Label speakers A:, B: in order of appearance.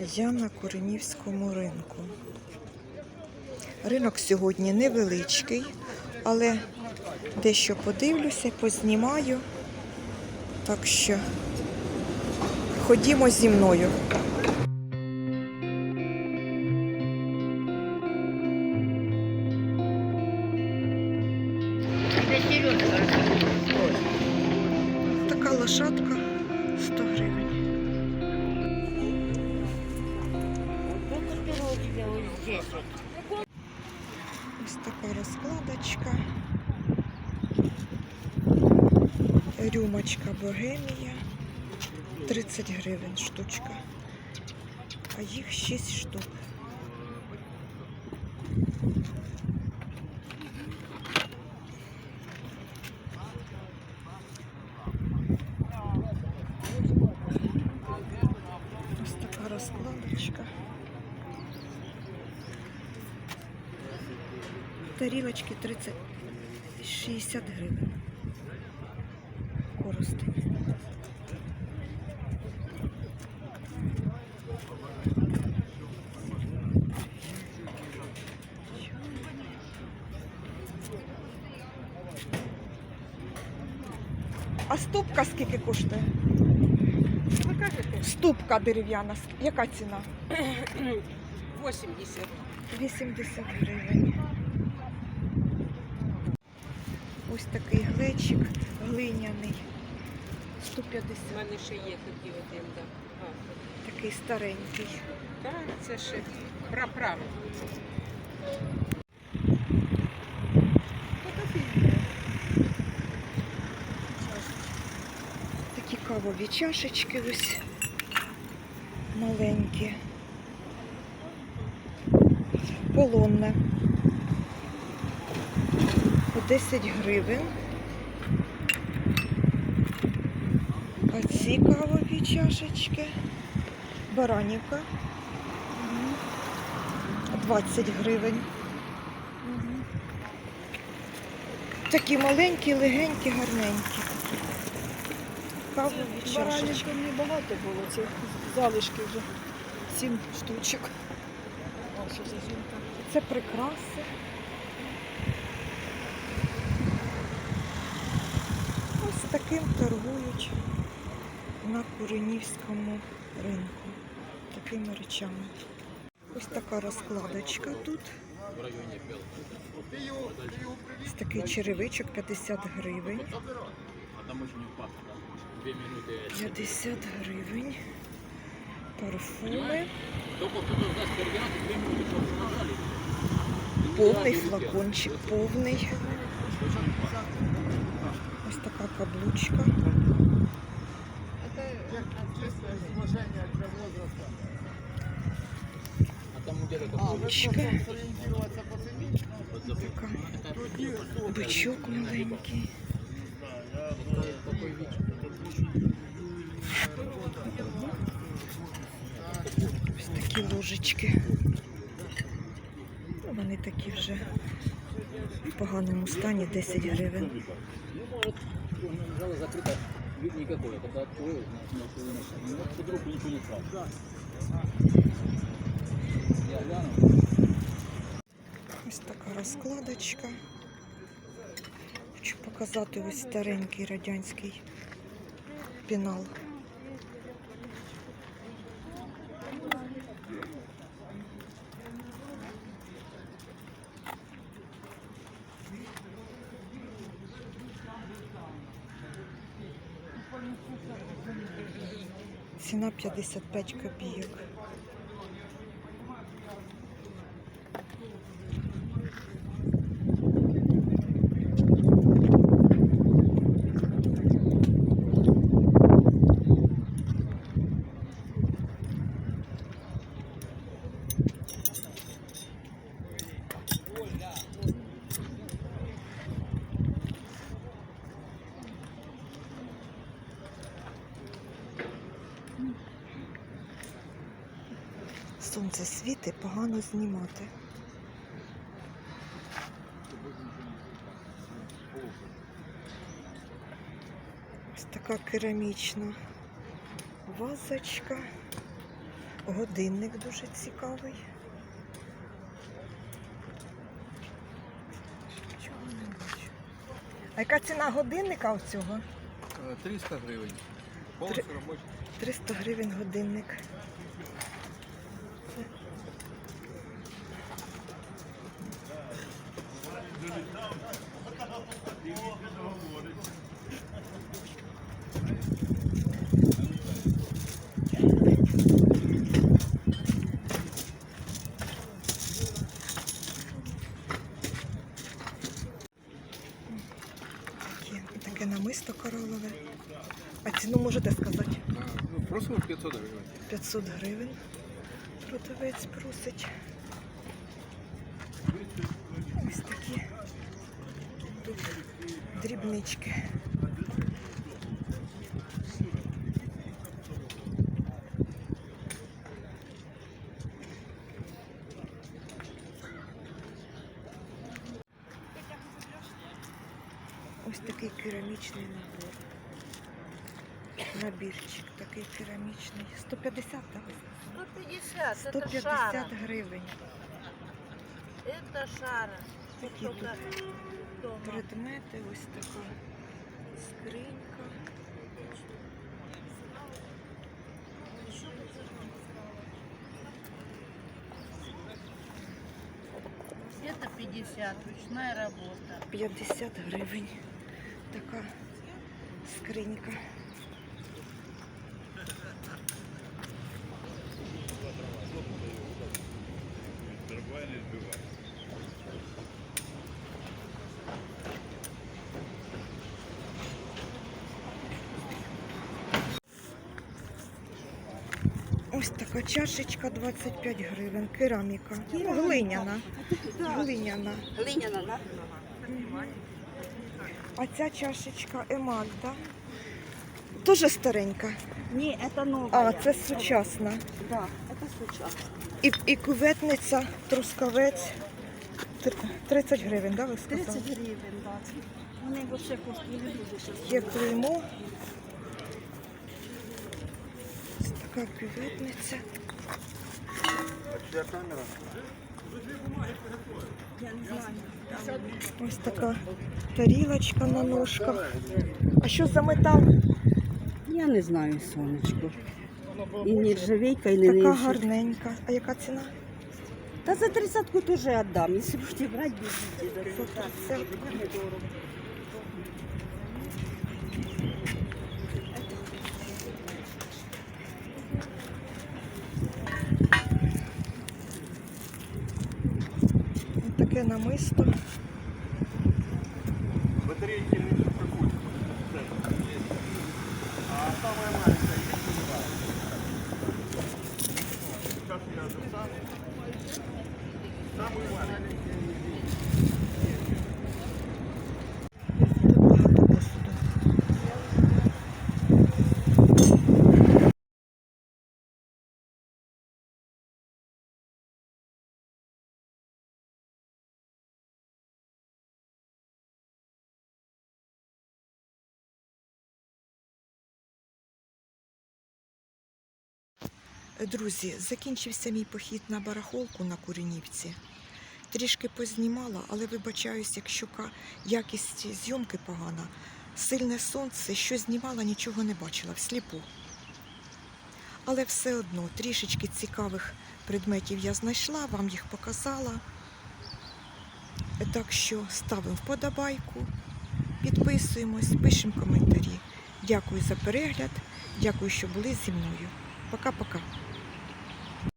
A: Я на Коренівському ринку. Ринок сьогодні невеличкий, але дещо подивлюся, познімаю. Так що ходімо зі мною. Така лошадка така розкладочка. Рюмочка Богемія. 30 гривень штучка. А їх 6 штук. Ось така розкладочка. Тарілочки 30 60 гривень. Коростень. А ступка скільки коштує? Ступка дерев'яна. Яка ціна?
B: 80.
A: 80 гривень. Ось такий глечик глиняний. 150.
B: У мене ще є тоді один, да.
A: Такий старенький.
B: так, це ще праправо.
A: Такі кавові чашечки ось маленькі. Полонне. По 10 гривень. А ці кавові чашечки. Баранівка. 20 гривень. Такі маленькі, легенькі, гарненькі. Кавові чашечки.
C: Баранівка небагато було, це залишки вже. Сім штучок.
A: Це прикраси. Ось таким торгують на Куренівському ринку. Такими речами. Ось така розкладочка тут. Ось такий черевичок 50 гривень. 50 гривень. Парфуми. Повний флакончик, повний. Така каблучка. Каблучка. Така. Бичок маленький. Ось такі ложечки. Вони такі вже в поганому стані 10 гривень. Ось така розкладочка. Хочу показати ось старенький радянський пінал. Ціна 55 копійок. Сонце світить, погано знімати. Ось така керамічна вазочка. Годинник дуже цікавий. Чого не бачу? А яка ціна годинника оцього?
D: 300 гривень. Повністю робочий.
A: 300 гривень годинник. Таке, намисто коралове. А ціну можете сказати?
D: Ну, просто 500 гривень.
A: 500 гривень. Продавець просить. Ось такі тут дрібнички. Ось такий керамічний набор. Набірчик такий керамічний. 150, так?
E: 150, это
A: 150
E: шара.
A: гривень.
E: Это шара.
A: Такі тут. Предмети, ось така скринька.
E: Это 50, ручная работа.
A: 50 гривень. Така скринька. Ось така чашечка 25 гривень, кераміка. Глиняна. Глиняна.
E: Глиняна, да?
A: А ця чашечка емаль, так? Дуже старенька.
E: Не, это новая.
A: А, це сучасна.
E: Да, это случайно.
A: І, і куветниця, трускавець. 30 гривень, да, ви
E: 30
A: сказали?
E: гривен, да. Вони вообще коштує не дуже.
A: Є клеймо. Така куветниця.
E: Я не знаю.
A: Ось така тарілочка на ножках. А що за метал?
E: Я не знаю, сонечко. І нержавейка, і не
A: Така
E: нижче.
A: гарненька. А яка ціна?
E: Та за тридцатку теж віддам. Якщо будете брати, беріть.
A: За 30. Намисто. Тут Друзі, закінчився мій похід на барахолку на Куренівці. Трішки познімала, але вибачаюсь, якщо якість зйомки погана. Сильне сонце, що знімала, нічого не бачила всліпу. Але все одно трішечки цікавих предметів я знайшла, вам їх показала. Так що ставимо вподобайку, підписуємось, пишемо коментарі. Дякую за перегляд, дякую, що були зі мною. Пока-пока.